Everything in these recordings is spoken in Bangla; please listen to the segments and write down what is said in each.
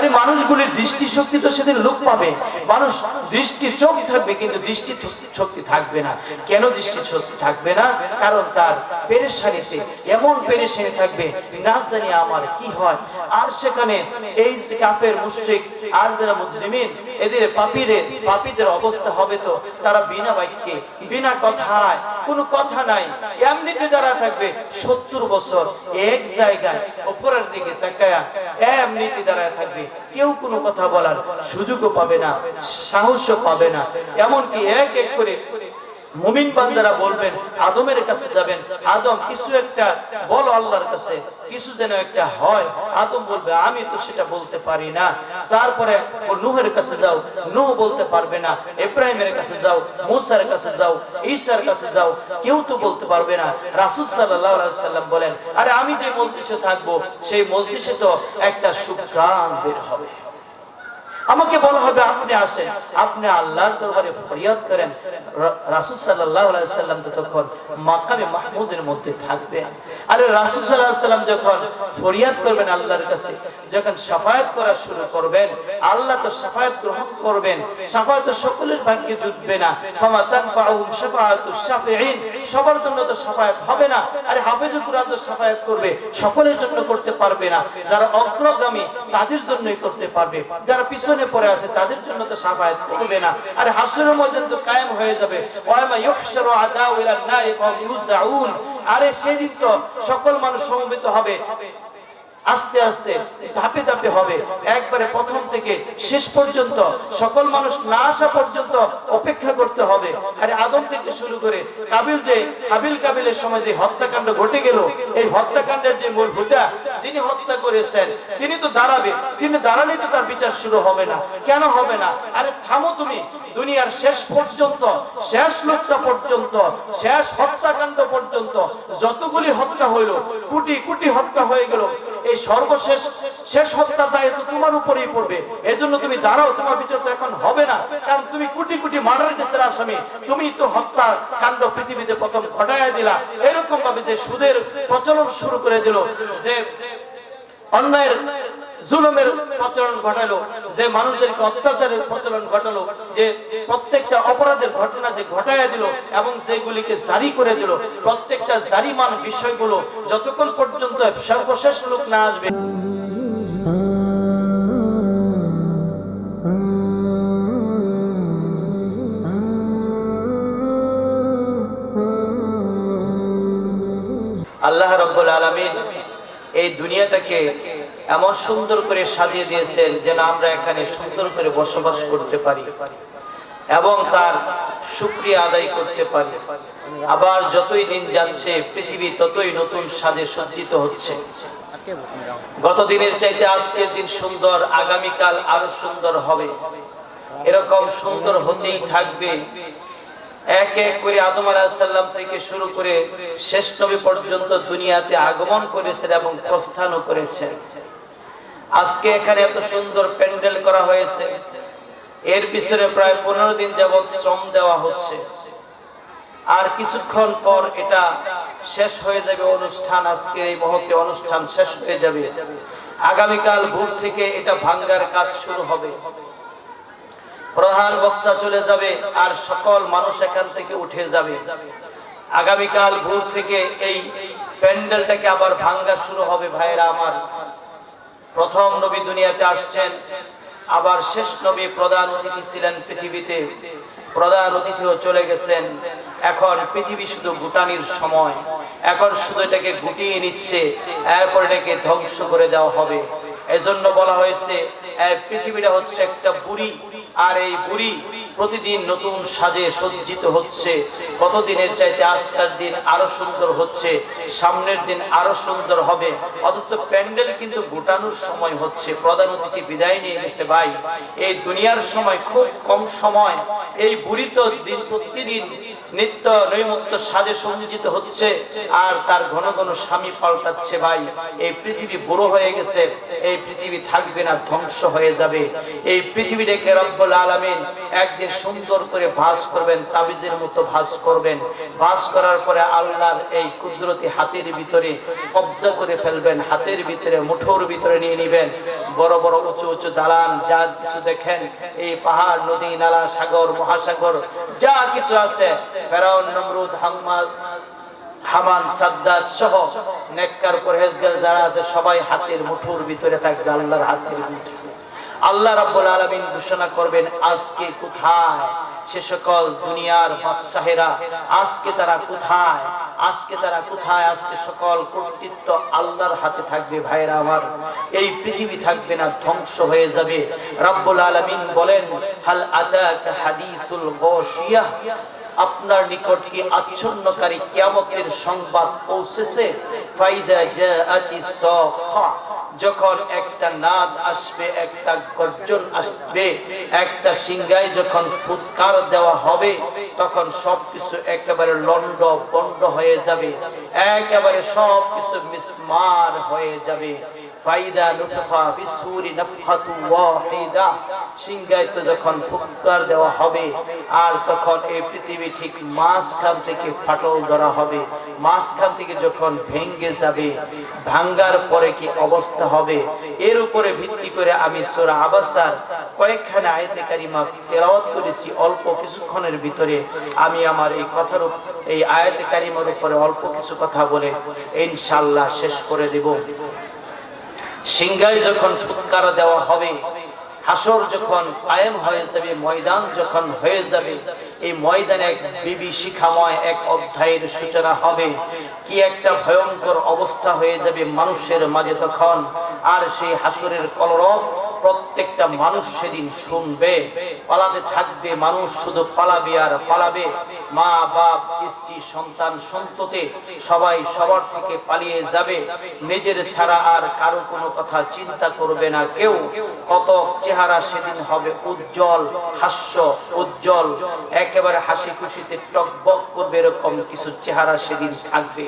আরে মানুষগুলির দৃষ্টি শক্তি তো সেদিন লোক পাবে। মানুষ দৃষ্টি চোখ থাকবে, কিন্তু দৃষ্টি শক্তি থাকবে না। কেন দৃষ্টি শক্তি থাকবে না? কারণ তার পেরেশানিতে, এমন পেরেশানি থাকবে, না জানি আমার কি হয়। আর সেখানে এই কাফের মুশ্রিক, আর যারা মুজরিমিন এদের পাপিরে, পাপীদের অবস্থা হবে তো, তারা বিনা বাক্যে, বিনা কথায়, কোনো কথা নাই। এমনিতে যারা থাকবে, সত্তর বছর এক জায়গায় অপরের দিকে তাকায়া এমনিতে দাঁড়ায় থাকবে, কেউ কোনো কথা বলার সুযোগও পাবে না, সাহসও পাবে না। এমনকি এক এক করে মুমিন বান্দারা বলবেন, আদমের কাছে যাবেন, আদম, কিছু একটা বলো আল্লাহর কাছে, কিছু যেন একটা হয়। আদম বলবে, আমি তো সেটা বলতে পারি না। তারপরে নুহের কাছে যাও, নুহ বলতে পারবে না, ইব্রাহিমের কাছে যাও, মুসার কাছে যাও, ঈসার কাছে যাও, কেউ তো বলতে পারবে না। রাসূল আলাইহি সাল্লাম বলেন, আরে আমি যে মজলিসে থাকব, সেই মজলিসে তো একটা সুগ্রাম বের হবে। আমাকে বলা হবে, আপনি আসেন। আপনি আল্লাহর দরবারে ফরিয়াদ করেন। রাসূল সাল্লাম তো তখন মাকামে মাহমুদের মধ্যে থাকবেন, আরে রাসূল সাল্লাম যখন ফরিয়াদ করবেন আল্লাহর কাছে, যখন শাফায়াত করা শুরু করবেন, আল্লাহ তো শাফায়াত গ্রহণ করবেন শাফায়াত তো সকলের ভাগ্যে জুটবে না। তানফাউহুম শাফাআতু শাফিঈন, সবার জন্য তো শাফায়াত হবে না। আরে হাফেজুল কুরআন তো শাফায়াত করবে, সকলের জন্য করতে পারবে না। যারা অগ্রগামী, তাদের জন্যই করতে পারবে। যারা পিছনে পড়ে আছে, তাদের জন্য তো সাফায়াত করবে না। আর হাসরের মধ্যে তো কায়েম হয়ে যাবে। ওয়ামা ইউহশারু আদাউ ইলা নারি আরে সেদিন তো সকল মানুষ সমবেত হবে। আস্তে আস্তে, ধাপে ধাপে হবে। একবারে প্রথম থেকে শেষ পর্যন্ত, সকল মানুষ না আসা পর্যন্ত অপেক্ষা করতে হবে। আরে আদম থেকে শুরু করে কাবিল যে, হাবিল কাবিলের সময় যে হত্যাকাণ্ড ঘটে গেল, এই হত্যাকাণ্ডের যে মূল ভূতা যিনি হত্যা করেছেন, তিনি তো দাঁড়াবে। তিনি দাঁড়ালেই তো তার বিচার শুরু হবে না। কেন হবে না? আরে থামো তুমি, দুনিয়ার শেষ পর্যন্ত, শেষ লোকটা পর্যন্ত, শেষ হত্যাকাণ্ড পর্যন্ত, যতগুলি হত্যা হইল, কোটি কোটি হত্যা হয়ে গেল। এই সর্বশেষ, শেষ হত্যা দায় তো তোমার উপরেই পড়বে। এজন্য তুমি দাঁড়াও, তোমার বিচার তো এখন হবে না। কারণ তুমি কোটি কোটি মার্ডার কেসের আসামি। তুমি তো হত্যা কাণ্ড পৃথিবীতে প্রথম ঘটায় দিলা। এরকম ভাবে যে সুদের প্রচলন শুরু করে দিল, যে অন্যায়ের জুলুমের প্রচলন ঘটালো, যে মানুষদেরকে অত্যাচারের প্রচলন ঘটালো, যে প্রত্যেকটা অপরাধের ঘটনা যে ঘটাইয়া দিল এবং সেগুলিকে জারি করে দিল, প্রত্যেকটা জারিমান বিষয়গুলো যতক্ষণ পর্যন্ত সর্বশেষ লোক না আসবে। আল্লাহ রব্বুল আলামিন এই দুনিয়াটাকে এমন সুন্দর করে সাজিয়ে দিয়েছেন যেন আমরা এখানে সুন্দর করে বসবাস করতে পারি এবং তার শুক্রিয়া আদায় করতে পারি। আবার যতই দিন যাচ্ছে, পৃথিবী ততই নতুন সাজে সজ্জিত হচ্ছে। গত দিনের চাইতে আজকের দিন সুন্দর, আগামীকাল আরও সুন্দর হবে। এরকম সুন্দর হতেই থাকবে। এক এক করে আদম আলাহিসাল্লাম থেকে শুরু করে শেষ নবী পর্যন্ত দুনিয়াতে আগমন করেছেন এবং প্রস্থানও করেছেন। আজকে এখানে এত সুন্দর প্যান্ডেল করা হয়েছে। এর পিছনে প্রায় পনেরো দিন যাবৎ শ্রম দেওয়া হচ্ছে। আর কিছুক্ষণ পর এটা শেষ হয়ে যাবে অনুষ্ঠান। আজকে এই মুহূর্তে অনুষ্ঠান শেষ হয়ে যাবে। আগামীকাল ভোর থেকে এটা ভাঙ্গার কাজ শুরু হবে। প্রধান বক্তা চলে যাবে আর সকল মানুষ এখান থেকে উঠে যাবে। আগামীকাল ভোর থেকে এই প্যান্ডেলটাকে আবার ভাঙ্গা শুরু হবে ভাইরা আমার। প্রথম নবী দুনিয়াতে আসছেন, আবার শেষ নবী প্রধান অতিথি ছিলেন পৃথিবীতে। প্রধান অতিথিও চলে গেছেন। এখন পৃথিবী শুধু গুটানির সময়। এখন শুধু এটাকে গুটিয়ে নিচ্ছে, এরপর এটাকে ধ্বংস করে যাওয়া হবে। এজন্য বলা হয়েছে পৃথিবীটা হচ্ছে একটা বুড়ি, আর এই বুড়ি প্রতিদিন নতুন সাজে সজ্জিত হচ্ছে। কত দিনের চাইতে আজকের দিন আরও সুন্দর হচ্ছে, সামনের দিন আরও সুন্দর হবে। অথচ প্যান্ডেল কিন্তু গোটানোর সময় হচ্ছে। প্রধান অতিথি বিদায় নিয়ে গেছে ভাই। এই দুনিয়ার সময় খুব কম সময়। এই বুড়ি তো দিন প্রতিদিন নিত্য নৈমত্য সাজে সজ্জিত হচ্ছে আর তার ঘন ঘন স্বামী পাল্টাচ্ছে ভাই। এই পৃথিবী বুড়ো হয়ে গেছে, এই পৃথিবী থাকবে না, ধ্বংস হয়ে যাবে। এই পৃথিবীটাকে রব্বুল আলামিন একদিন সুন্দর করে ভাস করবেন, তাবিজের মতো ভাস করবেন। ভাস করার পরে আল্লাহর এই কুদরতি হাতের ভিতরে কবজা করে ফেলবেন, হাতের ভিতরে মুঠোর ভিতরে নিয়ে নিবেন। বড় বড় উঁচু উঁচু দালান, যা কিছু দেখেন, এই পাহাড়, নদী, নালা, সাগর, মহাসাগর, যা কিছু আছে, ফেরাউন, নমরুদ হাম্মাদ হামান সাদ্দাত সহ নেককার পরহেজগার যারা আছে, সবাই হাতের মুঠোর ভিতরে থাকবে, আল্লাহর হাতের ভিতরে আল্লাহ রাব্বুল আলামিন ঘোষণা করবেন, আজকে কোথায় সে সকল দুনিয়ার বাদশাহেরা? আজকে তারা কোথায়? আজকে তারা কোথায়? আজকে সকল কর্তৃত্ব আল্লাহর হাতে থাকবে ভাইরা আমার। এই পৃথিবী থাকবে না, ধ্বংস হয়ে যাবে। রাব্বুল আলামিন বলেন, হাল আতাকা হাদিসুল গাশিয়াহ আপনার নিকট কি আচ্ছন্নকারী কিয়ামতের সংবাদ পৌঁছেছে? ফাইদা যখন একটা নাদ আসবে, একটা গর্জন আসবে, একটা সিংগায় যখন ফুৎকার দেওয়া হবে, তখন সবকিছু একেবারে লন্ড বন্ড হয়ে যাবে, একেবারে সবকিছু মিসমার হয়ে যাবে। ফাইদা নুফখা বিসুরি নাফখাতু ওয়াহিদা। সিংহায়িত যখন ফুৎকার দেওয়া হবে, আর তখন এই পৃথিবী ঠিক মাঝখান থেকে ফাটল ধরা হবে। মাঝখান থেকে যখন ভেঙ্গে যাবে, ভাঙ্গার পরে কি অবস্থা হবে? এর উপরে ভিত্তি করে আমি সূরা আবাসার কয়েকখানে আয়াতে কারিমা তেলাওয়াত করেছি অল্প কিছুক্ষণের ভিতরে। আমি আমার এই কথার এই আয়াতে কারিমার উপরে অল্প কিছু কথা বলে ইনশাআল্লাহ শেষ করে দেব। সিংহায় যখন ফুৎকার দেওয়া হবে, হাসর যখন কায়েম হয়ে যাবে, ময়দান যখন হয়ে যাবে, এই ময়দানে এক বিবি শিখাময়, এক অধ্যায়ের সূচনা হবে। কি একটা ভয়ঙ্কর অবস্থা হয়ে যাবে মানুষের মাঝে তখন। আর সেই হাসরের কলরব প্রত্যেকটা মানুষ সেদিন শুনবে, পালাতে থাকবে, মানুষ শুধু পালাবে আর পালাবে। মা, বাপ, স্ত্রী, সন্তান, সন্ততে সবাই সবার থেকে পালিয়ে যাবে। নিজের ছাড়া আর কারও কোনো কথা চিন্তা করবে না কেউ। কত চেহারা সেদিন হবে উজ্জ্বল, হাস্য উজ্জ্বল। একেবারে হাসি খুশিতে টকবক করবে এরকম কিছু চেহারা সেদিন থাকবে।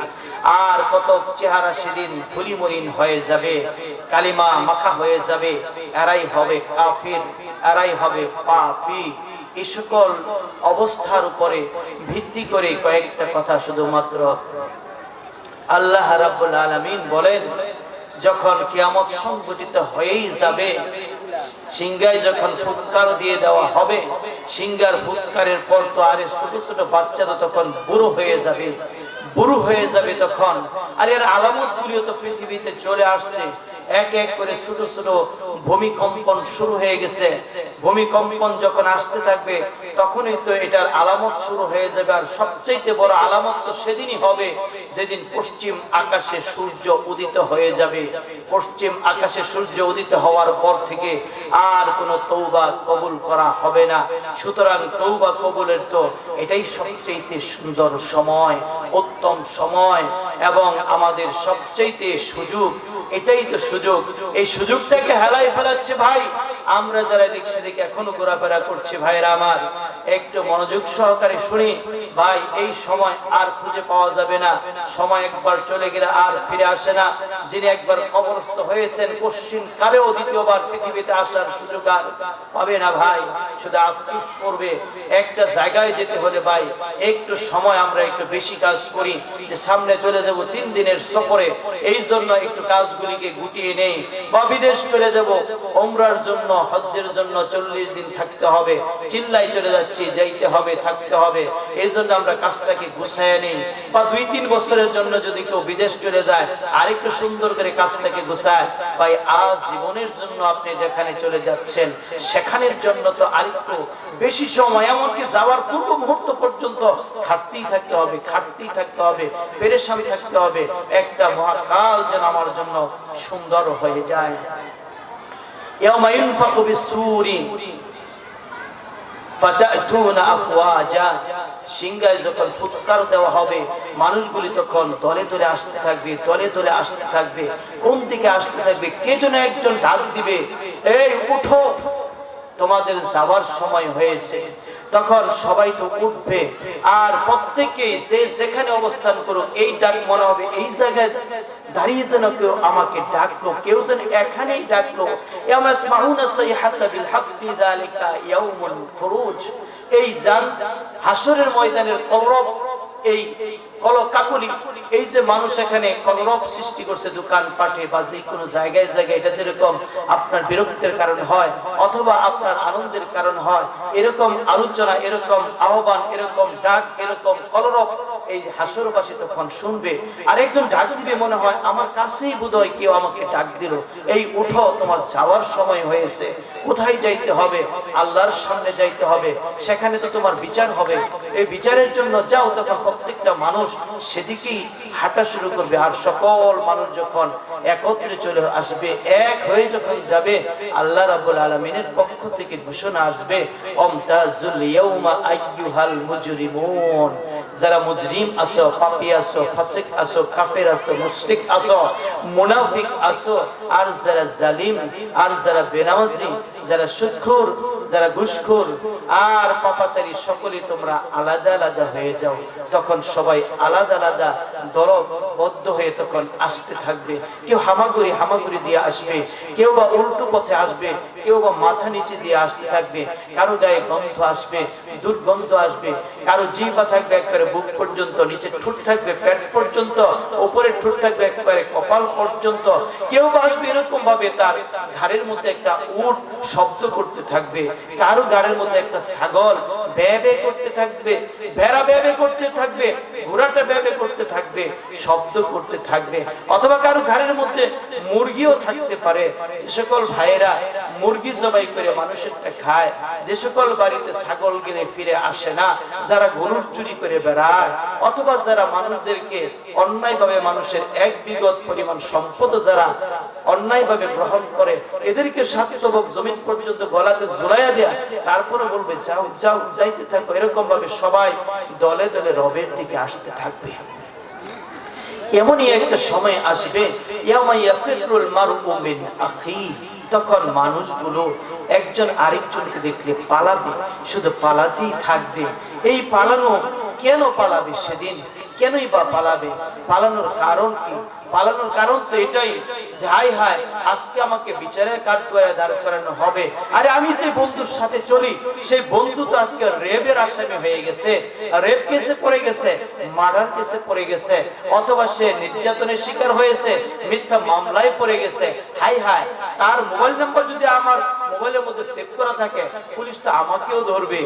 আর কত চেহারা সেদিন ধুলিমলিন হয়ে যাবে, কালিমা মাখা হয়ে যাবে। এরাই হবে কাফির, এরাই হবে পাপি। এই সকল অবস্থার উপরে ভিত্তি করে কয়েকটা কথা শুধুমাত্র আল্লাহ রাব্বুল আলামিন বলেন, যখন কিয়ামত সংঘটিত হয়েই যাবে, সিংহায় যখন ফুৎকার দিয়ে দেওয়া হবে, সিংহার ফুৎকারের পর তো আরে ছোট ছোট বাচ্চারা তখন বুড়ো হয়ে যাবে, বুড়ো হয়ে যাবে তখন। আর এর আলামত গুলিও তো পৃথিবীতে চলে আসছে। এক এক করে ছোট ছোট ভূমিকম্পন শুরু হয়ে গেছে। ভূমিকম্পন যখন আসতে থাকবে, তখনই তো এটার আলামত শুরু হয়ে যাবে। আর সবচেয়ে বড় আলামত তো সেদিনই হবে, যেদিন পশ্চিম আকাশে সূর্য উদিত হয়ে যাবে। পশ্চিম আকাশে সূর্য উদিত হওয়ার পর থেকে আর কোনো তৌবা কবুল করা হবে না। সুতরাং তৌবা কবুলের তো এটাই সবচেয়ে সুন্দর সময়, উত্তম সময় এবং আমাদের সবচেয়ে সুযোগ। এটাই তো সুযোগ। এই সুযোগটাকে হেলাই ফেলাচ্ছে ভাই। আমরা যারা এদিক সেদিক এখনও ঘোরাফেরা করছি ভাইরা আমার, একটু মনোযোগ সহকারে শুনি। ভাই, এই সময় আর খুঁজে পাওয়া যাবে না। সময় একবার চলে গেলে আর ফিরে আসে না। যিনি একবার কবরস্থ হয়েছেন, পশ্চিম কালেও দ্বিতীয়বার পৃথিবীতে আসার সুযোগ আর পাবে না ভাই। শুধু আফসোস করবে। একটা জায়গায় যেতে হলে ভাই, একটু সময় আমরা একটু বেশি কাজ করি। যে সামনে চলে যাব তিন দিনের সফরে। এই জন্য একটু কাজগুলিকে গুটিয়ে নেই। বা বিদেশ চলে যাব। ওমরার জন্য, হজ্জের জন্য চল্লিশ দিন থাকতে হবে। চিল্লাই চলে যাচ্ছি, যাইতে হবে, থাকতে হবে। এই জন্য আমরা কাজটাকে গুছায় নেই। বা দুই তিন বছরের জন্য যদি কেউ বিদেশ চলে যায়, আরেকটু সুন্দর করে কাজটাকে গুছায়। ভাই আজ জীবনের জন্য আপনি যেখানে চলে যাচ্ছেন, সেখানের জন্য তো আরেকটু বেশি সময়, এমনকি যাওয়ার পূর্ব মুহূর্ত পর্যন্ত খাটতেই থাকতে হবে, খাটতেই থাকতে হবে, পেরেশানি থাকতে হবে। একটা মহাকাল যেন আমার জন্য সুন্দর হয়ে যায়। যখন ফুৎকার দেওয়া হবে, মানুষগুলি তখন দলে দলে আসতে থাকবে, দলে দলে আসতে থাকবে। কোন দিকে আসতে থাকবে, কে যেন একজন ডাক দিবে, এই, উঠো! তোমাদের যাওয়ার সময় হয়েছে। তখন সবাই তো উঠবে। আর প্রত্যেকেই সে যেখানে অবস্থান করুক, এই ডাক মনে হবে, এই জায়গায় দাঁড়িয়ে যেন কেউ আমাকে ডাকলো, কেউ যেন এখানেই ডাকলো। এই জান হাসরের ময়দানের কৌরব এই কলকাকলি এই যে মানুষ এখানে কলরব সৃষ্টি করছে দোকান পাটে বা যে কোনো জায়গায় জায়গায়, এটা যেরকম আপনার বিরক্তির কারণে হয় অথবা আপনার আনন্দের কারণ হয়, এরকম আলোচনা, এরকম আহ্বান, এরকম ডাক, এরকম কলরব এই হাসরবাসী তখন শুনবে আর একজন ডাক দিবে মনে হয়, আমার কাছেই বোধহয় কেউ আমাকে ডাক দিল। এই উঠো, তোমার যাওয়ার সময় হয়েছে। কোথায় যাইতে হবে? আল্লাহর সামনে যাইতে হবে। সেখানে তো তোমার বিচার হবে। এই বিচারের জন্য যাও। তখন প্রত্যেকটা মানুষ সেদিকেই হাঁটা শুরু করবে। আর সকল মানুষ যখন একত্রে চলে আসবে, এক হয়ে যখন যাবে, আল্লাহ রাব্বুল আলামিনের পক্ষ থেকে ঘোষণা আসবে, অমতাজুল যারা মুজরিম আছো পাপি আছো ফাসিক আছো কাফের আসো মুশরিক আছো মুনাফিক আছো আর যারা জালিম, আর যারা বেনামাজি, যারা সুদখোর যারা ঘুষখোর, আর পাপাচারী সকলে তোমরা আলাদা আলাদা হয়ে যাও। তখন সবাই আলাদা আলাদা দলবদ্ধ হয়ে তখন আসতে থাকবে। কেউ হামাগুড়ি হামাগুড়ি দিয়ে আসবে, কেউ বা উল্টো পথে আসবে, কেউ বা মাথা নিচে দিয়ে আসতে থাকবে। কারও গায়ে গন্ধ আসবে, দুর্গন্ধ আসবে, কারও জিহ্বা থাকবে একবারে বুক পর্যন্ত, নিচে ঠোঁট থাকবে, পেট পর্যন্ত উপরে ঠোঁট থাকবে একবারে কপাল পর্যন্ত। কেউ বা আসবে এরকম ভাবে তার ঘাড়ের মধ্যে একটা উট শব্দ করতে থাকবে কারও ঘাড়ের মধ্যে একটা ছাগল ব্যবে করতে থাকবে, ভেড়া ব্যবে করতে থাকবে, ঘোড়াটা ব্যবে করতে থাকবে, শব্দ করতে থাকবে, অথবা কারও ঘরের মধ্যে মুরগিও থাকতে পারে। যে সকল ভাইয়েরা মুরগি জবাই করে মানুষেরটা খায়, যে সকল বাড়িতে ছাগল কিনে ফিরে আসে না, যারা গরুর চুরি করে বেড়ায়, অথবা যারা মানুষদেরকে অন্যায়ভাবে মানুষের এক বিগত পরিমাণ সম্পদ যারা অন্যায়ভাবে গ্রহণ করে, এদেরকে সাতবক জমিন পর্যন্ত গলাতে ঝুলাইয়া দেয়া, তারপরে বলবে, যাও যাও যাও যাইতে থাকো এরকম ভাবে সবাই দলে দলে রবের দিকে আসতে থাকবে। এমনই একটা সময় আসবে তখন মানুষগুলো একজন আরেকজনকে দেখলে পালাবে, শুধু পালাতেই থাকবে। এই পালানো কেন পালাবে সেদিন? কেনই বা পালাবে? পালানোর কারণ কি? পালানোর কারণ তো এটাই যে হাই হাই আজকে আমাকে বিচারের কাঠ করে দাঁড় করানো হবে। আরে আমি যে বন্ধুর সাথে চলি, সেই বন্ধু তো আজকে রেবের আসামি হয়ে গেছে। রেপ কেসে পড়ে গেছে, মার্ডার কেসে পড়ে গেছে, অথবা সে নির্যাতনের শিকার হয়েছে, মিথ্যা মামলায় পড়ে গেছে। হাই হাই তার মোবাইল নাম্বার যদি আমার মোবাইলের মধ্যে সেভ করা থাকে, পুলিশ তো আমাকেও ধরবে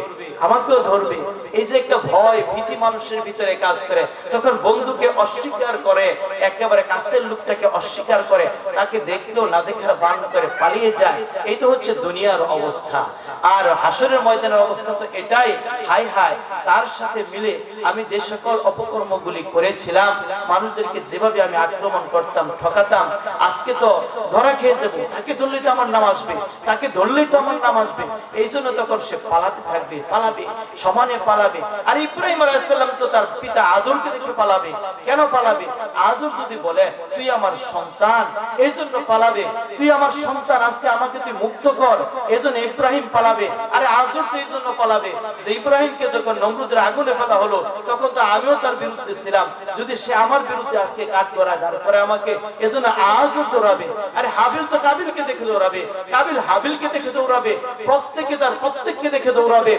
আমাকেও ধরবে। এই যে একটা ভয়, ভীতি মানুষের ভিতরে কাজ করে, তখন বন্ধুকে অস্বীকার করে, একেবারে কাছের লোকটাকে অস্বীকার করে, তাকে দেখলেও না দেখার বান করে পালিয়ে যায়। এই তো হচ্ছে দুনিয়ার অবস্থা। আর হাসরের ময়দানের অবস্থা তো এটাই। হাই হাই, তার সাথে মিলে আমি যে সকল অপকর্মগুলি করেছিলাম, মানুষদেরকে যেভাবে আমি আক্রমণ করতাম, ঠকাতাম, আজকে তো ধরা খেয়ে যাব। তাকে ধরলেই তো আমার নাম আসবে। তাকে ধরলেই তো আমার নাম আসবে। এই জন্য তখন সে পালাতে থাকবে। পালাবে, সমানে পালাবে। আর ইব্রাহিম আলাইসাল্লাম তো তার পিতা আজরকে দেখে পালাবে। কেন পালাবে? আজর যদি বলে তুই আমার সন্তান এই জন্য পালাবে। তুই আমার সন্তান, আজকে আমাকে তুই মুক্ত কর। এই জন্য ইব্রাহিম পালাবে। আরে আজর তো এই জন্য পালাবে। যে ইব্রাহিমকে যখন নমরুদের আগুনে ফেলা হলো, তখন তো আমিও তার বিরুদ্ধে ছিলাম। যদি সে আমার বিরুদ্ধে আজকে কাজ করা দাঁড় করে আমাকে এজন্য আজও দৌড়াবে। আরে হাবিল তো কাবিলকে দেখে দৌড়াবে। কাবিল হাবিলকে দেখে দৌড়াবে। প্রত্যেকে তার প্রত্যেককে দেখে দৌড়াবে।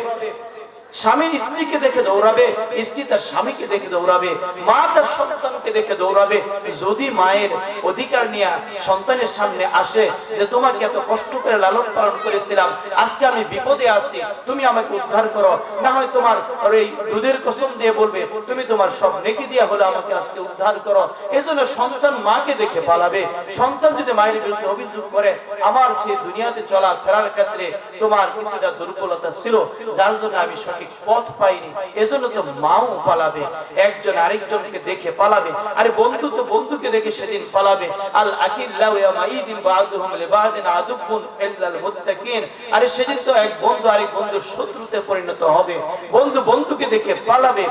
স্বামী স্ত্রীকে দেখে দৌড়াবে, স্ত্রী তার স্বামীকে দেখে দৌড়াবে, মা তার সন্তানকে দেখে দৌড়াবে। যদি মায়ের অধিকার নিয়ে সন্তানের সামনে আসে যে, তোমাকে এত কষ্ট করে লালন পালন করেছিলাম, আজকে আমি বিপদে আছি, তুমি আমাকে উদ্ধার করো। না হয় তোমার এই দুধের কসম দিয়ে বলবে, তুমি তোমার সব নেকি দিয়া হলে আমাকে আজকে উদ্ধার করো। এজন্য সন্তান মাকে দেখে পালাবে। সন্তান যদি মায়ের বিরুদ্ধে অভিযোগ করে, আমার সেই দুনিয়াতে চলা ফেরার ক্ষেত্রে তোমার কিছুটা দুর্বলতা ছিল, যার জন্য আমি সঠিক পথ পাইনি এজন্য তো মাও পালাবে, একজন আরেকজনকে দেখে পালাবে। আরে বন্ধু তো বন্ধুকে দেখে সেদিন পালাবে। আল আকিল্লাহু বাদুহুম লিবাদিন আদুকুন ইল্লাল মুত্তাকিন। আরে সেদিন তো এক বন্ধু আরেক বন্ধুর শত্রুতে পরিণত হবে। বন্ধু বন্ধুকে দেখে পালাবে।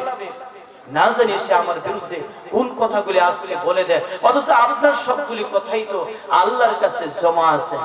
না জানি সে আমার বিরুদ্ধে কোন কথাগুলি আজকে বলে দেয়। অথচ আপনার সবগুলি কথাই তো আল্লাহর কাছে জমা আছে।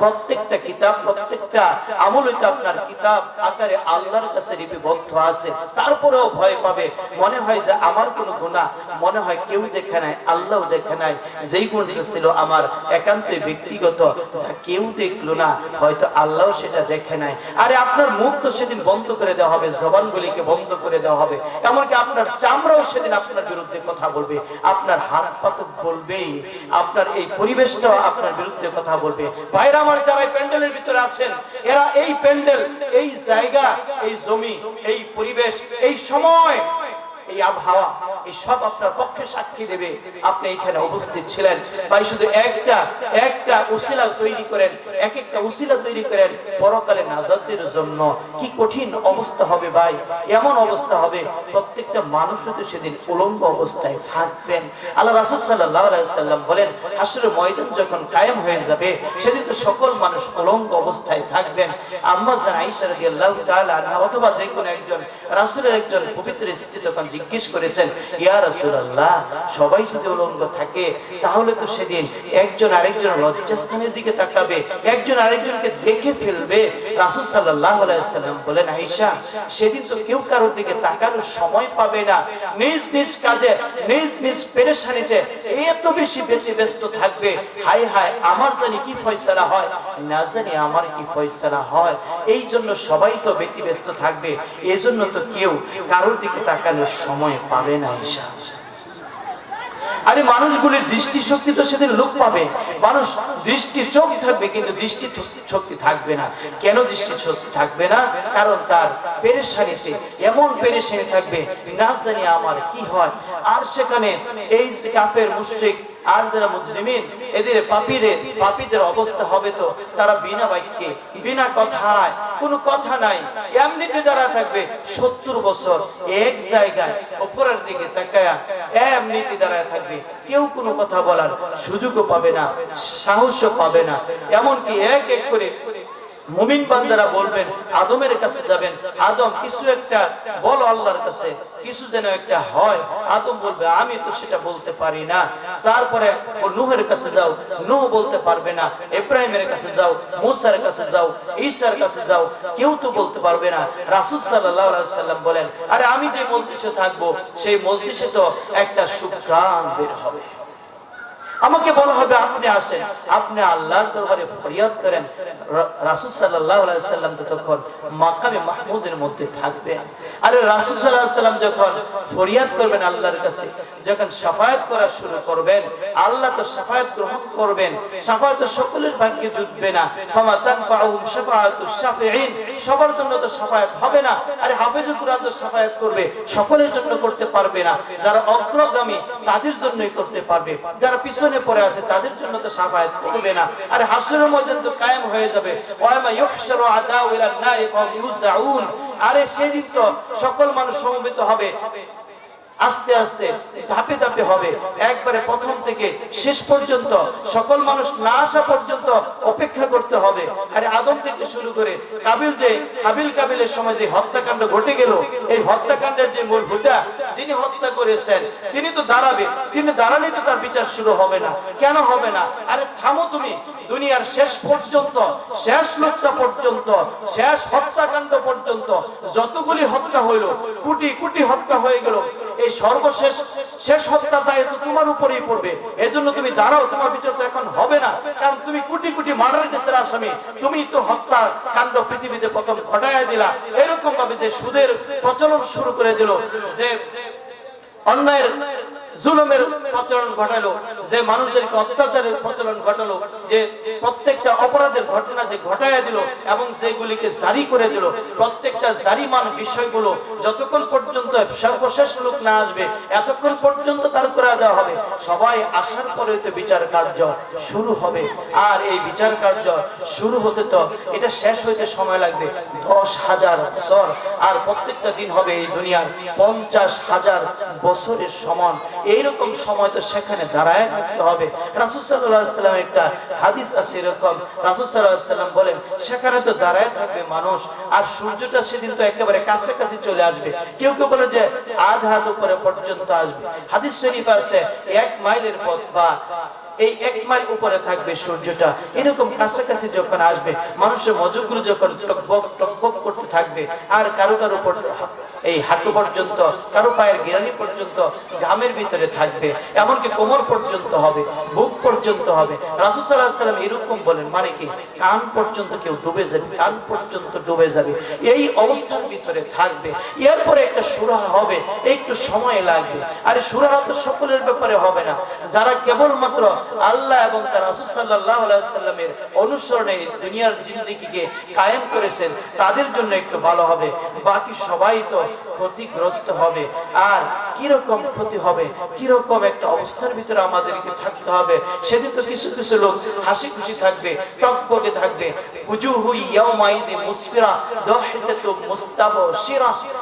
প্রত্যেকটা কিতাব, প্রত্যেকটা আমল হইতে আপনার কিতাব আকারে আল্লাহর কাছে লিপিবদ্ধ আছে। তারপরেও ভয় পাবে। মনে হয় যে আমার কোনো গুনাহ, মনে হয় কেউ দেখে নাই, আল্লাহও দেখে নাই। যেই গুণটা ছিল আমার একান্তই ব্যক্তিগত, যা কেউ দেখল না, হয়তো আল্লাহও সেটা দেখে নাই। আরে আপনার মুখ তো সেদিন বন্ধ করে দেওয়া হবে, জবানগুলিকে বন্ধ করে দেওয়া হবে। এমনকি আপনার চামড়াও সেদিন আপনার বিরুদ্ধে কথা বলবে, আপনার হাত পাতক বলবেই, আপনার এই পরিবেশটাও আপনার বিরুদ্ধে কথা বলবে। বাইরে আমার যারা প্যান্ডেলের ভিতরে আছেন, এরা এই প্যান্ডেল, এই জায়গা, এই জমি, এই পরিবেশ, এই সময়, এই আবহাওয়া এই সব আপনার পক্ষে সাক্ষী দেবে। আপনি এখানে উপস্থিত ছিলেন। ভাই, শুধু একটা একটা উসিলা তৈরি করেন এক একটা উসিলা তৈরি করেন পরকালে নাজাতের জন্য। কি কঠিন অবস্থা হবে ভাই? এমন অবস্থা হবে, প্রত্যেকটা মানুষ তো সেদিন উলঙ্গ অবস্থায় থাকবেন। আল্লাহ রাসূল আলাইহি সাল্লাম বলেন, হাসরের ময়দান যখন কায়েম হয়ে যাবে, সেদিন তো সকল মানুষ উলঙ্গ অবস্থায় থাকবেন। আম্মা জান তাআলা অথবা যে কোনো একজন, রাসূলের একজন পবিত্র স্ত্রী তখন জিজ্ঞেস করেছেন সবাই যদি উলঙ্গ থাকে, তাহলে তো সেদিন একজন আরেকজন লজ্জাস্থানের দিকে তাকাবে, একজন আরেকজনকে দেখে ফেলবে। রাসূল সাল্লাম বলেন, আয়েশা, সেদিন তো কেউ কারোর দিকে তাকানোর সময় পাবে না। নিজ নিজ কাজে, নিজ নিজ পেরেশানিতে এত বেশি বেঁচে ব্যস্ত থাকবে। হায় হায়, আমার জানি কি ফয়সালা হয়, না জানি আমার কি ফয়সালা হয়। এই জন্য সবাই তো ব্যক্তি ব্যস্ত থাকবে। এজন্য তো কেউ কারোর দিকে তাকানোর সময় পাবে না ঈশা আরে মানুষগুলির দৃষ্টি শক্তি তো সেদিন লোক পাবে। মানুষ দৃষ্টি চোখ থাকবে, কিন্তু দৃষ্টি শক্তি থাকবে না। কেন দৃষ্টি শক্তি থাকবে না? কারণ তার পেরেশানিতে, এমন পেরেশানি থাকবে, না জানি আমার কি হয়। আর সেখানে এই কাফের মুশরিক আর যারা মুজরিমিন, এদের পাপীদের পাপীদের অবস্থা হবে তো, তারা বিনা বাক্যে, বিনা কথায়, কোনো কথা নাই। এমনিতে যারা থাকবে, সত্তর বছর এক জায়গায় অপরের দিকে তাকায়া এমনিতে দাঁড়ায় থাকবে। কেউ কোনো কথা বলার সুযোগও পাবে না, সাহসও পাবে না। এমনকি এক এক করে মুমিন বান্দারা বলবেন, আদমের কাছে যাবেন। আদম, কিছু একটা বলো আল্লাহর কাছে, কিছু যেন একটা হয়। আদম বলবে, আমি তো সেটা বলতে পারি না। তারপরে নুহের কাছে যাও। নুহ বলতে পারবে না, ইব্রাহিমের কাছে যাও, মুসার কাছে যাও, ঈসার কাছে যাও, কেউ তো বলতে পারবে না। রাসূল সাল্লাম বলেন, আরে আমি যে মজলিসে থাকব, সেই মজলিসে তো একটা সুগ্রাণ বের হবে। আমাকে বলা হবে, আপনি আসেন। আপনি আল্লাহর দরবারে ফরিয়াদ করেন। রাসূল সাল্লাম তো তখন মাকামে মাহমুদের মধ্যে থাকবেন আরে রাসূল সাল্লাম যখন ফরিয়াদ করবেন আল্লাহর কাছে, যখন শাফায়াত করা শুরু করবেন, আল্লাহ তো শাফায়াত গ্রহণ করবেন। শাফায়াত তো সকলের ভাগ্যে জুটবে না। সবার জন্য তো শাফায়াত হবে না। আরে হাফেজুল কুরআন তো শাফায়াত করবে, সকলের জন্য করতে পারবে না। যারা অগ্রগামী, তাদের জন্যই করতে পারবে। যারা পিছনে পড়ে আছে, তাদের জন্য তো সাফায়াত করবে না? আর হাসরের মধ্যে তো কায়েম হয়ে যাবে। ওয়ামা ইউহশারু আদাউ ইলা নারি ফাহুম ইউসাউন আরে সেদিন তো সকল মানুষ সমবেত হবে। আস্তে আস্তে ধাপে ধাপে হবে। একবারে প্রথম থেকে শেষ পর্যন্ত সকল মানুষ না আসা পর্যন্ত অপেক্ষা করতে হবে। আরে আদম থেকে শুরু করে কাবিল যে হাবিল কাবিলের সময় যে হত্যাকাণ্ড ঘটে গেল, এই হত্যাকাণ্ডের যে মূল ভূতা যিনি হত্যা করেছেন, তিনি তো দাঁড়াবে। তিনি দাঁড়ালে তো তার বিচার শুরু হবে না। কেন হবে না? আরে থামো তুমি। দুনিয়ার শেষ পর্যন্ত, শেষ লোকটা পর্যন্ত, শেষ হত্যাকাণ্ড পর্যন্ত যতগুলি হত্যা হইল, কোটি কোটি হত্যা হয়ে গেল। এই সর্বশেষ, শেষ হত্যা দায় তো তোমার উপরেই পড়বে। এজন্য তুমি দাঁড়াও, তোমার বিচার তো এখন হবে না। কারণ তুমি কোটি কোটি মার্ডার কেসের আসামি। তুমি তো হত্যা কাণ্ড পৃথিবীতে প্রথম ঘটায় দিলা। এরকম ভাবে যে সুদের প্রচলন শুরু করে দিল, যে অন্যায়ের জুলুমের প্রচলন ঘটালো, যে মানুষদেরকে অত্যাচারের প্রচলন ঘটালো, যে প্রত্যেকটা অপরাধের ঘটনা যে ঘটাইয়া দিল এবং সেগুলিকে জারি করে দিল, প্রত্যেকটা জারিমান বিষয়গুলো যতক্ষণ পর্যন্ত সর্বশেষ লোক না আসবে, এতক্ষণ পর্যন্ত তার করে দেওয়া হবে। সবাই আসার পরে তো বিচার কার্য শুরু হবে। আর এই বিচার কার্য শুরু হতে তো এটা শেষ হইতে সময় লাগবে দশ হাজার বছর। আর প্রত্যেকটা দিন হবে এই দুনিয়ার পঞ্চাশ হাজার বছরের সমান। এইরকম সময় তো সেখানে দাঁড়ায় থাকতে হবে। রাসুল সাল্লাম একটা হাদিস আছে এরকম। রাসুল সাল্লাম বলেন, সেখানে তো দাঁড়ায় থাকবে মানুষ, আর সূর্যটা সেদিন তো একেবারে কাছে কাছে চলে আসবে। কেউ কেউ বলে যে আধ হাত উপরে পর্যন্ত আসবে। হাদিস শরীফ আছে, এক মাইলের পথ বা এই এক মাইল উপরে থাকবে সূর্যটা। এরকম কাছাকাছি যখন আসবে, মানুষের মজগুলো যখন টকবক টকবক করতে থাকবে, আর কারও কারও এই হাঁটু পর্যন্ত, কারও পায়ের গিরানি পর্যন্ত, ঘামের ভিতরে থাকবে। এমনকি কোমর পর্যন্ত হবে, বুক পর্যন্ত হবে। রাসুসাল্লাহাম এরকম বলেন মানে কি, কান পর্যন্ত কেউ ডুবে যাবে? কান পর্যন্ত ডুবে যাবে? এই অবস্থার ভিতরে থাকবে। এরপরে একটা সুরাহা হবে, একটু সময় লাগবে। আর সুরাহা তো সকলের ব্যাপারে হবে না। যারা কেবলমাত্র আল্লাহ এবং তার রাসুসাল্লাহামের অনুসরণে দুনিয়ার জিন্দিগিকে কায়েম করেছেন, তাদের জন্য একটু ভালো হবে। বাকি সবাই তো ক্ষতিগ্রস্ত হবে। আর কীরকম ক্ষতি হবে, কীরকম একটা অবস্থার ভিতরে আমাদেরকে থাকতে হবে, সেদিন তো কিছু কিছু লোক হাসি খুশি থাকবে, টকবকে থাকবে।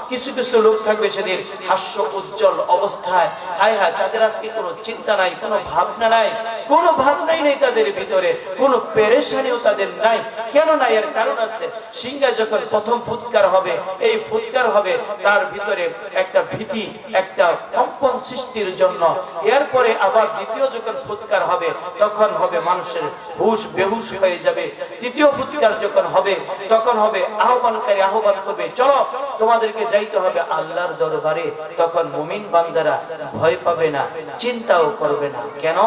কিছু কিছু লোক থাকবে সেদিন হাস্য উজ্জ্বল অবস্থায়। হায় হায়, তাদের আজকে কোনো চিন্তা নাই, কোনো ভাবনা নাই। কোনো ভাবনাই নেই তাদের ভিতরে, কোনো পেরেশানিও তাদের নাই। কেন নাই এর কারণ আছে, সিংহা যখন প্রথম ফুৎকার হবে, এই ফুৎকার হবে তার ভিতরে একটা ভীতি, একটা কম্পন সৃষ্টির জন্য। এরপরে আবার দ্বিতীয় যখন ফুৎকার হবে, তখন হবে মানুষের হুশ বেহুশ হয়ে যাবে। তৃতীয় ফুৎকার যখন হবে, তখন হবে আহ্বানকারী আহ্বান করবে, চলো, তোমাদেরকে যাইতে হবে আল্লাহর দরবারে। তখন মুমিন বান্দারা ভয় পাবে না, চিন্তাও করবে না। কেন?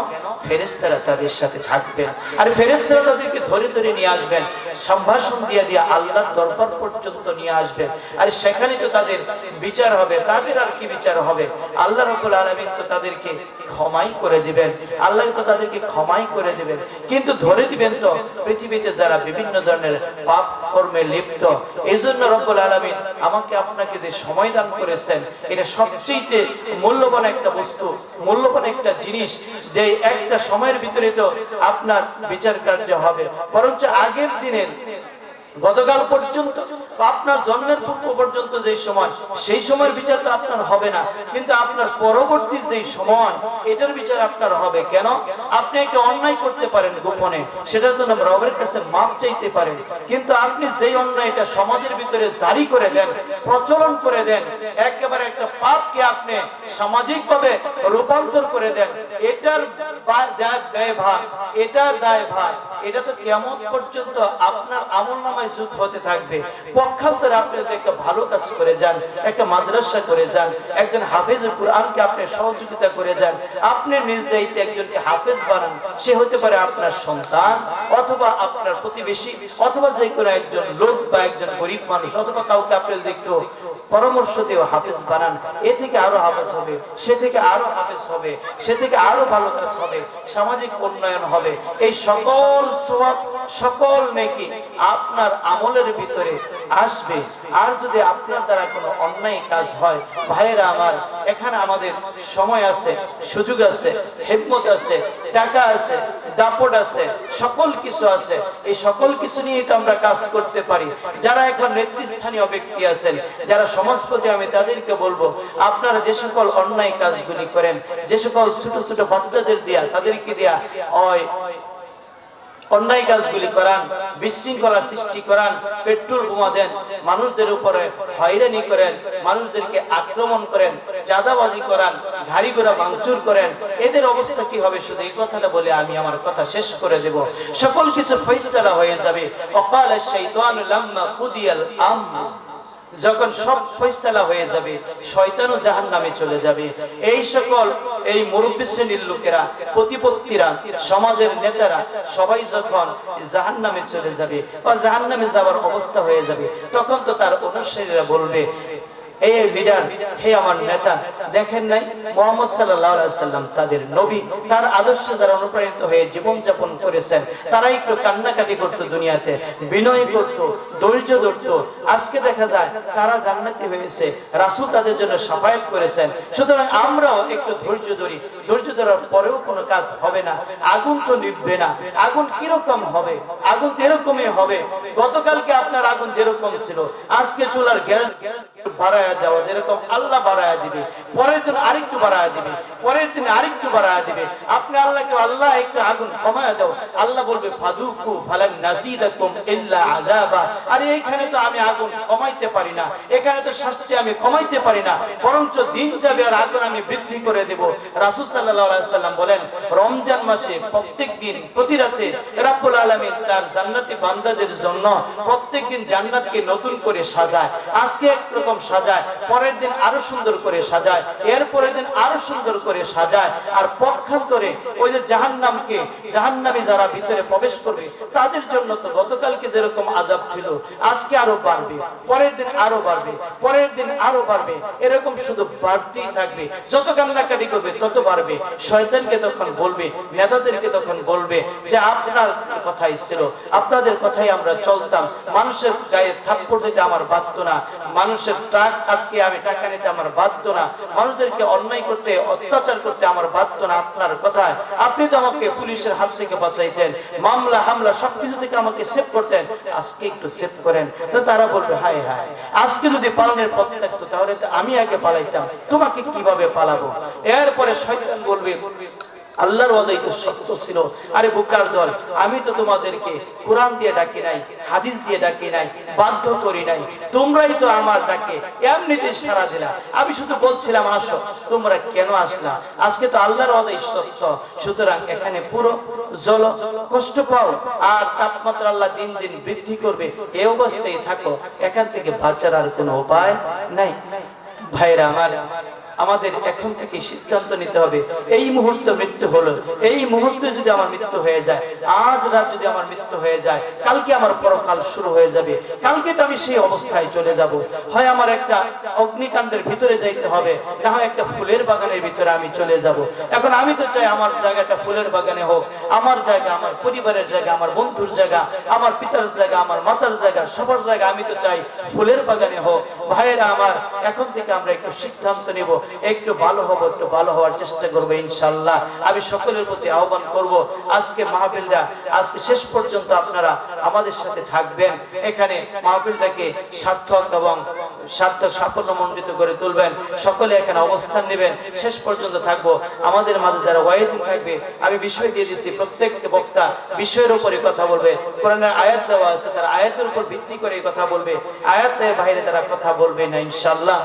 ফেরেস্তারা তাদের সাথে থাকবেন। আর ফেরেস্তারা তাদেরকে ধরে ধরে নিয়ে আসবেন। সম্ভাষণ দিয়ে দিয়ে আল্লাহর দরবার পর্যন্ত নিয়ে আসবেন। আর সেখানে তো তাদের বিচার হবে। তাদের আর কি বিচার হবে? আল্লাহ রবুল আলমিন তো তাদেরকে ক্ষমাই করে দিবেন। আল্লাহ তো তাদেরকে ক্ষমাই করে দিবেন। কিন্তু ধরে দিবেন তো পৃথিবীতে যারা বিভিন্ন ধরনের পাপ কর্মে লিপ্ত। এই জন্য রব্বুল আলমিন আমাকে আপনাকে যে সময় দান করেছেন, এটা সবচেয়ে মূল্যবান একটা বস্তু, মূল্যবান একটা জিনিস যে একটা সময়ের ভিতরে তো আপনার বিচার কার্য হবে। বরঞ্চ আগের দিনের গতকাল পর্যন্ত আপনার জন্মের পূর্ব পর্যন্ত যে সময়, সেই সময়ের বিচার তো আপনার হবে না। কিন্তু আপনার পরবর্তী যে সময়, এটার বিচার আপনার হবে। কেন? আপনি একটা অন্যায় করতে পারেন গোপনে। সেটার জন্য রবের কাছে মাপ চাইতে পারেন কিন্তু আপনি যেই অন্যায়টা সমাজের ভিতরে জারি করে দেন, প্রচলন করে দেন, একেবারে একটা পাপকে আপনি সামাজিক ভাবে রূপান্তর করে দেন, এটার বা- দা- এটার দায় দায়ভার এটা তো কেমন পর্যন্ত আপনার আমল নামায় যুগ হতে থাকবে। পক্ষান্তরে আপনি যদি একটা ভালো কাজ করে যান, একটা মাদ্রাসা করে যান, একজন হাফেজ কোরআনকে আপনি সহযোগিতা করে যান, আপনি নিজ দায়িত্বে একজনকে হাফেজ বানান, সে হতে পারে আপনার সন্তান অথবা আপনার প্রতিবেশী অথবা যে কোনো একজন লোক বা একজন গরিব মানুষ অথবা কাউকে আপনি যদি একটু পরামর্শ দিয়ে হাফেজ বানান, এ থেকে আরও হাফেজ হবে, সে থেকে আরও হাফেজ হবে, সে থেকে আরও ভালো কাজ হবে, সামাজিক উন্নয়ন হবে। এই সকল সকল নেকি আপনার আমলের ভিতরে আসবে। আর যদি আপনার দ্বারা কোনো অন্যায় কাজ হয়, ভাইয়েরা আমার, এখানে আমাদের সময় আছে, সুযোগ আছে আছে, টাকা আছে, দাপট আছে, সকল কিছু আছে। এই সকল কিছু নিয়ে তো আমরা কাজ করতে পারি। যারা এখন নেতৃস্থানীয় ব্যক্তি আছেন, যারা সমাজপতি, আমি তাদেরকে বলব, আপনারা যে সকল অন্যায় কাজগুলি করেন, যে সকল ছোট ছোট বাচ্চাদের দিয়া, তাদেরকে দিয়া হয় অন্যায় কাজগুলি করান, বিশৃঙ্খলা সৃষ্টি করান, পেট্রোল বোমা দেন, মানুষদের উপরে হয়রানি করেন, মানুষদেরকে আক্রমণ করেন, চাঁদাবাজি করান, গাড়ি ঘোড়া ভাঙচুর করেন, এদের অবস্থা কি হবে শুধু এই কথাটা বলে আমি আমার কথা শেষ করে দেব। সকল কিছু ফৈসলা হয়ে যাবে। অকাল শাইতান লাম্মা কুদিয়াল আমর। যখন সব ফয়সালা হয়ে যাবে, শয়তানও জাহান নামে চলে যাবে। এই সকল এই মুরব্বী শ্রেণির লোকেরা, প্রতিপত্তিরা, সমাজের নেতারা, সবাই যখন জাহান নামে চলে যাবে বা জাহান নামে যাওয়ার অবস্থা হয়ে যাবে, তখন তো তার অনুসারীরা বলবে কান্নাকাটি করতো দুনিয়াতে, বিনয় ধৈর্য ধরত। আজকে দেখা যায়, তারা জান্নাতি হয়েছে, রাসূল তাদের জন্য সাফায়াত করেছেন। সুতরাং আমরাও একটু ধৈর্য ধরি। ধৈর্য ধরার পরেও কোনো কাজ হবে না। আগুন তো নিভবে না। আগুন কীরকম হবে? আগুন এরকমই হবে। গতকালকে আপনার আগুন যেরকম ছিল, আজকে চুলার গ্যাস বাড়ায়া দেওয়া, যেরকম আল্লাহ বাড়ায়া দিবে, পরের দিন আরেকটু বাড়ায়া দিবে, পরের দিন আরেকটু বাড়ায়া দিবে। আপনি আল্লাহকে আল্লাহ একটু আগুন কমায়া দাও। আল্লাহ বলবে, ফাদুকু ফালান নাজিদাকুম ইল্লা আযাবা। আরে এইখানে তো আমি আগুন কমাইতে পারি না। এখানে তো শাস্তি আমি কমাইতে পারি না। বরঞ্চ দিন যাবে আর আগুন আমি বৃদ্ধি করে দেব। রাসূল সাল্লাল্লাহু আলাইহি সাল্লাম বলেন, রমজান মাসে প্রত্যেক দিন, প্রতি রাতে রাব্বুল আলামিন তার জান্নাতি বান্দাদের জন্য প্রত্যেক দিন জান্নাতকে নতুন করে সাজায়। আজকে একরকম সাজায়। পরের দিন আরও সুন্দর করে সাজায়, এর পরের দিন আরও সুন্দর করে সাজায়, আর পক্ষান্তরে ওই যে জাহান্নামকে, জাহান্নামী যারা ভিতরে প্রবেশ করবে, তাদের জন্য তো গতকালকে যেরকম আজাব ছিল, আজকে আরও বাড়বে, পরের দিন আরও বাড়বে, পরের দিন আরও বাড়বে, এরকম শুধু বাড়তেই থাকবে, যত কান্নাকাটি করবে তত বাড়বে, শয়তানকে তখন বলবে, নেতাদেরকে তখন বলবে যে আপনার কথাই ছিল, আপনাদের কথাই আমরা চলতাম, মানুষের গায়ে থাপ্পড় দিতে আমার বাধ্য না, মানুষের ট্রাক আটকে আমি টাকা নিতে আমার বাধ্য না। মানুষদেরকে অন্যায় করতে, অত্যাচার করতে আমার বাধ্য না। আপনার কথায় আপনি তো আমাকে পুলিশের হাত থেকে বাঁচাইতেন। মামলা, হামলা সবকিছু থেকে আমাকে সেভ করতেন। আজকে একটু সেভ করেন। তো তারা বলবে, হায় হায়। আজকে যদি পালনের পথ থাকতো, তাহলে তো আমি আগে পালাইতাম। তোমাকে কীভাবে পালাবো? এরপরে শয়তান বলবে আল্লাহর ওয়াদাই তো সত্য ছিল। আরে বুকার দল, আমি তো তোমাদেরকে কোরআন দিয়ে ডাকি নাই, হাদিস দিয়ে ডাকি নাই, বাধ্য করি নাই। তোমরাই তো আমার ডাকে, এমনিতে সারা দিলা। আমি শুধু বলছিলাম, আসো, তোমরা কেন আসলা? আজকে তো আল্লাহর ওয়াদাই সত্য সুতরাং এখানে পুরো জল, কষ্ট পাও, আর তাপমাত্রা আল্লাহ দিন দিন বৃদ্ধি করবে। এই অবস্থায় থাকো, এখান থেকে বাঁচার আর কোনো উপায় নাই। ভাইরা আমার আমাদের এখন থেকে সিদ্ধান্ত নিতে হবে, এই মুহূর্তে মৃত্যু হলো, এই মুহূর্তে যদি আমার মৃত্যু হয়ে যায়, আজ রাত যদি আমার মৃত্যু হয়ে যায়, কালকে আমার পরকাল শুরু হয়ে যাবে, কালকে তো আমি সেই অবস্থায় চলে যাব। হয় আমার একটা অগ্নিকাণ্ডের ভিতরে যাইতে হবে, না হয় একটা ফুলের বাগানের ভিতরে আমি চলে যাব। এখন আমি তো চাই আমার জায়গাটা ফুলের বাগানে হোক, আমার জায়গা, আমার পরিবারের জায়গা, আমার বন্ধুর জায়গা, আমার পিতার জায়গা, আমার মাতার জায়গা, সবার জায়গা আমি তো চাই ফুলের বাগানে হোক। ভাইয়েরা আমার, এখন থেকে আমরা একটু সিদ্ধান্ত নিব একটু ভালো হব, একটু ভালো হওয়ার চেষ্টা করব ইনশাল্লাহ। আমি সকলের প্রতি আহ্বান করব, আজকে মাহফিলটা, আজকে শেষ পর্যন্ত আপনারা আমাদের সাথে থাকবেন। এখানে মাহফিলটাকে সার্থক এবং সার্থক সাফল্য মণ্ডিত করে তুলবেন। সকলে এখানে অবস্থান নেবেন, শেষ পর্যন্ত থাকব। আমাদের মাঝে যারা ওয়াইজ থাকবে, আমি বিষয় দিয়ে দিচ্ছি, প্রত্যেক বক্তা বিষয়ের উপরে কথা বলবে। কোরআনের আয়াত দেওয়া আছে, তারা আয়াতের উপর ভিত্তি করে কথা বলবে। আয়াতের বাইরে তারা কথা বলবে না, ইনশাল্লাহ।